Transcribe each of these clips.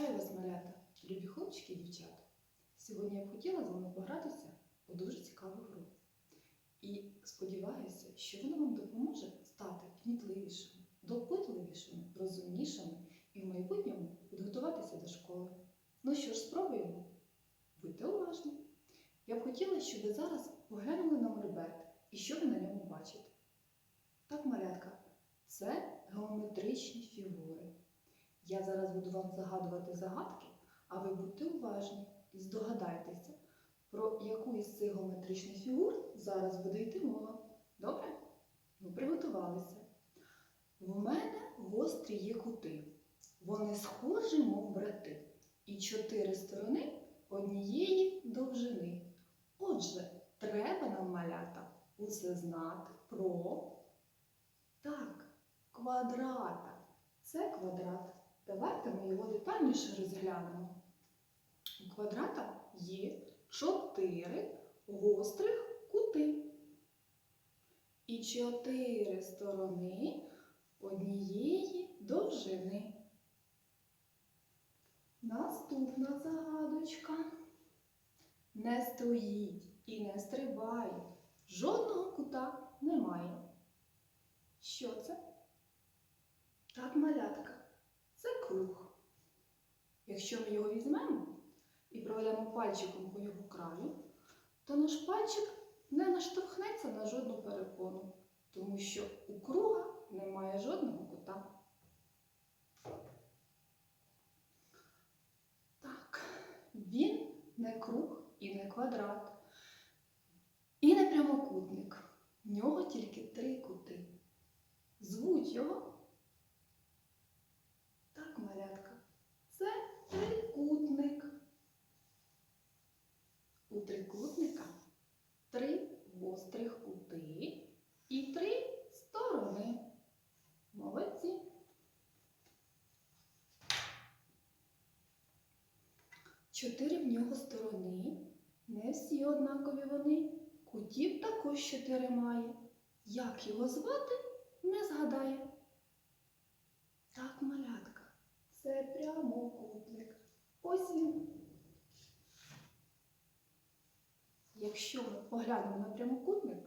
Вітаю вас, малята, любі хлопчики і дівчата. Сьогодні я б хотіла з вами погратися у дуже цікаву гру. І сподіваюся, що вона вам допоможе стати кмітливішими, допитливішими, розумнішими і в майбутньому підготуватися до школи. Ну що ж, спробуємо? Будьте уважні. Я б хотіла, щоб ви зараз поглянули на мольберт і що ви на ньому бачите. Так, малятка, це геометричні фігури. Я зараз буду вам загадувати загадки, а ви будьте уважні і здогадайтеся, про яку із цих геометричних фігур зараз буде йти мова. Добре? Ну, приготувалися. В мене гострі є кути. Вони схожі, мов брати, і чотири сторони однієї довжини. Отже, треба нам малята усе знати про так, квадрата. Це квадрат. Давайте ми його детальніше розглянемо. У квадрата є чотири гострих кути. І чотири сторони однієї довжини. Наступна загадочка. Не стоїть і не стрибає. Жодного кута немає. Що це? Так, малятка. Це круг. Якщо ми його візьмемо і проведемо пальчиком по його краю, то наш пальчик не наштовхнеться на жодну перепону, тому що у круга немає жодного кута. Так, він не круг і не квадрат, і не прямокутник. В нього тільки три кути. Звуть його так, малятка, це трикутник. У трикутника три гострих кути і три сторони. Молодці. Чотири в нього сторони. Не всі однакові вони. Кутів також чотири має. Як його звати, не згадає. Так, малятка, це прямокутник. Ось він. Якщо ми поглянемо на прямокутник,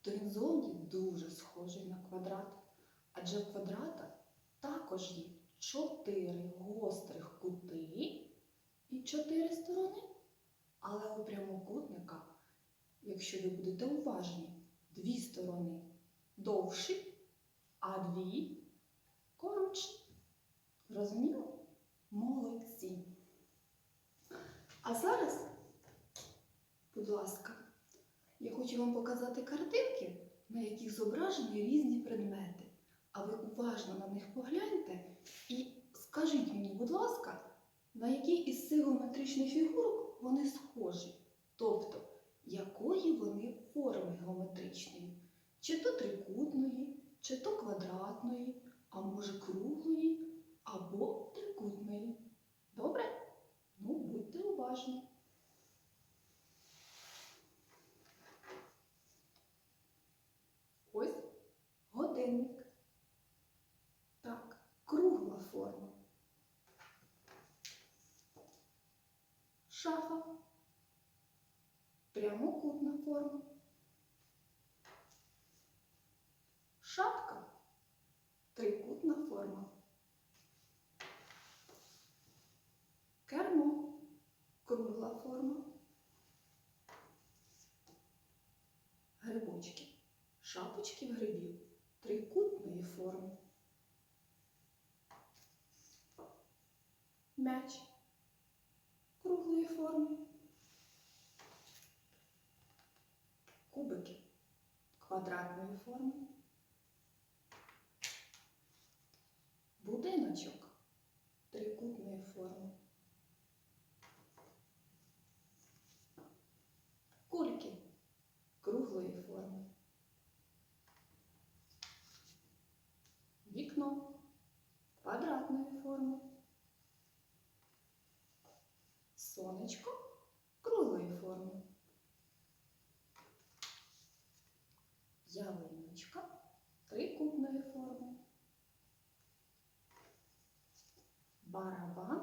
то він зовні дуже схожий на квадрат. Адже в квадрата також є чотири гострих кути і чотири сторони. Але у прямокутника, якщо ви будете уважні, дві сторони довші, а дві коротші. Розуміло? Молодці. А зараз, будь ласка, я хочу вам показати картинки, на яких зображені різні предмети. А ви уважно на них погляньте і скажіть мені, будь ласка, на які із цих геометричних фігурок вони схожі? Тобто, якої вони форми геометричної? Чи то трикутної, чи то квадратної, а може круглої або трикутної. Добре? Ну, будьте уважні. Ось годинник. Так, кругла форма. Шафа. Форма. Шапка. Трикутна форма. Кермо. Кругла форма. Грибочки. Шапочки грибів. Трикутної форми. М'яч. Круглої форми. Кубики. Квадратної форми. Будиночок трикутної форми. Кульки круглої форми. Вікно квадратної форми. Сонечко круглої форми. Ялиночка трикутної форми. барабан